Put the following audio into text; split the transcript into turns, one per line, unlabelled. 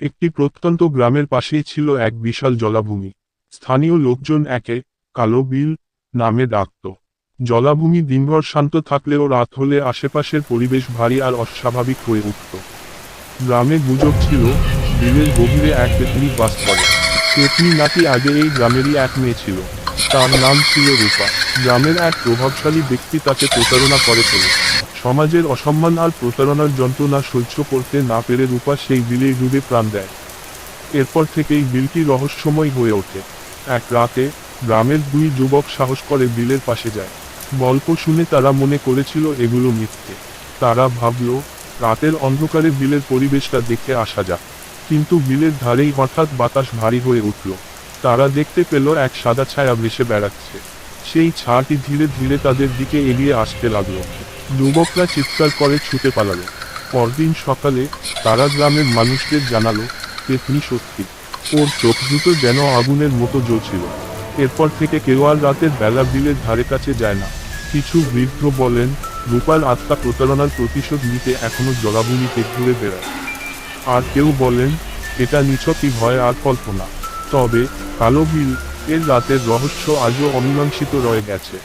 একটি প্রত্যন্ত গ্রামের পাশেই ছিল এক বিশাল জলাভূমি। স্থানীয় লোকজন একে কালো বিল নামে ডাকত। জলাভূমি দিনভর শান্ত থাকলেও রাত হলে আশেপাশের পরিবেশ ভারী আর অস্বাভাবিক হয়ে উঠত। গ্রামে গুজব ছিল বিলের গভীরে এক পেতনি বাস করে। পেতনি নাকি আগে এই গ্রামেরই এক মেয়ে ছিল। তার নাম ছিল রূপা। গ্রামের এক প্রভাবশালী ব্যক্তি তাকে প্রতারণা করে ফেলে। সমাজের অসম্মান আর প্রতারণার যন্ত্রণা সহ্য করতে না পেরে রূপা সেই বিলে ডুবে প্রাণ দেয়। এরপর থেকেই বিলটি রহস্যময় হয়ে ওঠে। এক রাতে, গ্রামের দুই যুবক সাহস করে বিলের পাশে যায়। গল্প শুনে তারা মনে করেছিল এগুলো মিথ্যে। তারা ভাবল, রাতের অন্ধকারে বিলের পরিবেশটা দেখে আসা যাক। কিন্তু বিলের ধারেই হঠাৎ বাতাস ভারী হয়ে উঠল। তারা দেখতে পেল এক সাদা ছায়া ভেসে বেড়াচ্ছে। সেই ছায়াটি ধীরে ধীরে তাদের দিকে এগিয়ে আসতে লাগল। যুবকরা চিৎকার করে ছুটে পালালো। পরদিন সকালে তারা গ্রামের মানুষদের জানালো পেতনি সত্যি। ওর চোখ দুটো যেন আগুনের মতো জ্বলছিল। এরপর থেকে কেউ আর রাতের বেলা বিলের ধারে কাছে যায় না। কিছু বৃদ্ধ বলেন, রূপার আত্মা প্রতারণার প্রতিশোধ নিতে এখনও জলাভূমিতে ঘুরে বেড়ায়। আর কেউ বলেন, এটা নিছকই ভয় আর কল্পনা। তবে কালো বিল এর রাতের রহস্য আজও অমীমাংসিত রয়ে গেছে।